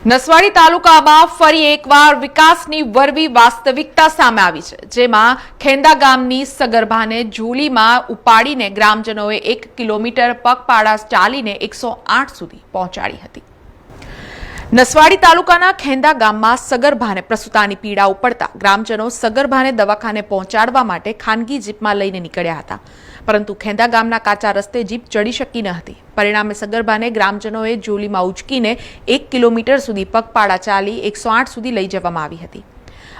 નસવાડી તાલુકામાં ફરી એકવાર વિકાસની વરવી વાસ્તવિકતા સામે આવી છે, જેમાં ખેંદા ગામની સગર્ભાને ઝૂલીમાં ઉપાડીને ગ્રામજનોએ એક કિલોમીટર પગપાળા ચાલીને એકસો આઠ સુધી પહોંચાડી હતી. નસવાડી તાલુકાના ખેંદા ગામમાં સગર્ભાને પ્રસૂતાની પીડા ઉપડતા ગ્રામજનો સગર્ભાને દવાખાને પહોંચાડવા માટે ખાનગી જીપમાં લઈને નીકળ્યા હતા. પરંતુ ખેંદા ગામના કાચા રસ્તે જીપ ચડી શકી ન હતી. પરિણામે સગર્ભાને ગ્રામજનોએ જોલીમાં ઉચકીને એક કિલોમીટર સુધી પગપાળા ચાલી એકસો આઠ સુધી લઈ જવામાં આવી હતી.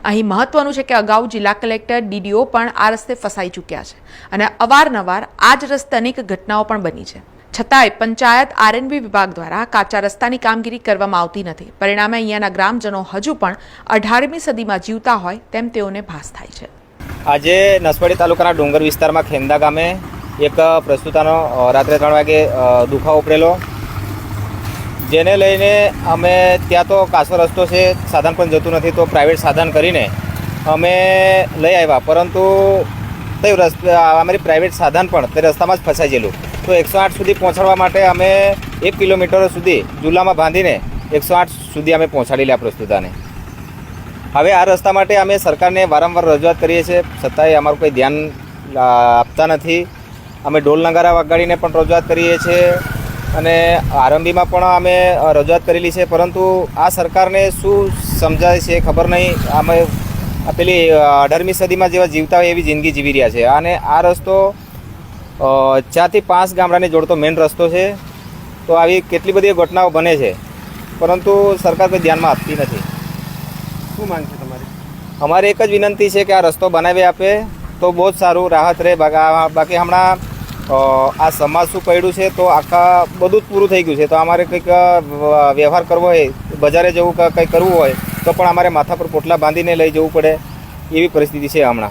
અહીં મહત્વનું છે કે અગાઉ જિલ્લા કલેક્ટર ડીડીઓ પણ આ રસ્તે ફસાઈ ચૂક્યા છે અને અવારનવાર આ જ રસ્તે અનેક ઘટનાઓ પણ બની છે. છતાંય પંચાયત આરએનબી વિભાગ દ્વારા કાચા રસ્તાની કામગીરી કરવામાં આવતી નથી. પરિણામે અહીંયાના ગ્રામજનો હજુ પણ અઢારમી સદીમાં જીવતા હોય તેમ તેઓને ભાસ થાય છે. આજે નસવાડી તાલુકાના ડુંગર વિસ્તારમાં ખેંદા ગામે એક પ્રસ્તુતાનો રાત્રે ત્રણ વાગે દુખાવો ઉપડેલો. જેને લઈને અમે ત્યાં તો કાચો રસ્તો છે, સાધન પણ જતું નથી, તો પ્રાઇવેટ સાધન કરીને અમે લઈ આવ્યા. પરંતુ તે રસ્તા અમારી પ્રાઇવેટ સાધન પણ તે રસ્તામાં જ ફસાઈ ગયેલું. તો એકસો આઠ સુધી પહોંચાડવા માટે અમે એક કિલોમીટર સુધી ઝૂલામાં બાંધીને એકસો આઠ સુધી અમે પહોંચાડી લ્યા પ્રસ્તુતાને. હવે આ રસ્તા માટે અમે સરકારને વારંવાર રજૂઆત કરીએ છીએ. છતાંય અમારું કોઈ ધ્યાન આપતા નથી. અમે ઢોલ નગારા વગાડીને પણ રજૂઆત કરીએ છીએ અને આરંભીમાં પણ અમે રજૂઆત કરેલી છે. પરંતુ આ સરકારને શું સમજાય છે ખબર નહીં. અમે પેલી અઢારમી સદીમાં જેવા જીવતા હોય એવી જિંદગી જીવી રહ્યા છે. અને આ રસ્તો ચારથી પાંચ ગામડાને જોડતો મેઇન રસ્તો છે. તો આવી કેટલી બધી ઘટનાઓ બને છે. પરંતુ સરકાર કોઈ ધ્યાનમાં આપતી નથી. શું માંગ છે તમારી? અમારી એક જ વિનંતી છે કે આ રસ્તો બનાવી આપે તો બહુ જ સારું રાહત રહે. બાકા- બાકી હમણાં આ સમાજ શું પડ્યું છે તો આખા બધું જ પૂરું થઈ ગયું છે. તો અમારે કંઈક વ્યવહાર કરવો હોય બજારે જવું કંઈક કંઈ કરવું હોય તો પણ અમારે માથા પર પોટલા બાંધીને લઈ જવું પડે. એવી પરિસ્થિતિ છે હમણાં.